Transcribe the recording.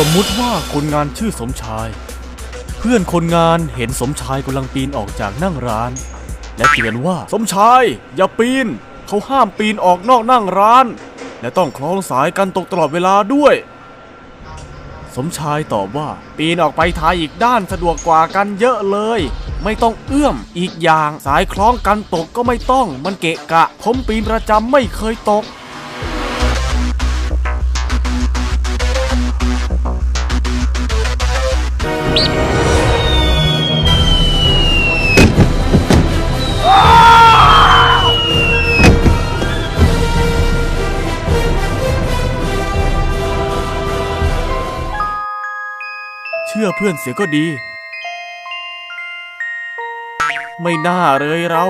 สมมุติว่าคนงานชื่อสมชาย เพื่อนคนงานเห็นสมชายกำลังปีนออกจากนั่งร้าน และเตือนว่าสมชาย อย่าปีน เขาห้ามปีนออกนอกนั่งร้าน และต้องคล้องสายกันตกตลอดเวลาด้วย สมชายตอบว่า ปีนออกไปทางอีกด้านสะดวกกว่ากันเยอะเลย ไม่ต้องเอื้อมอีกอย่างสายคล้องกันตกก็ไม่ต้อง มันเกะกะผมปีนประจำไม่เคยตก ชื่อเพื่อนเสียก็ดี ไม่น่าเลยเรา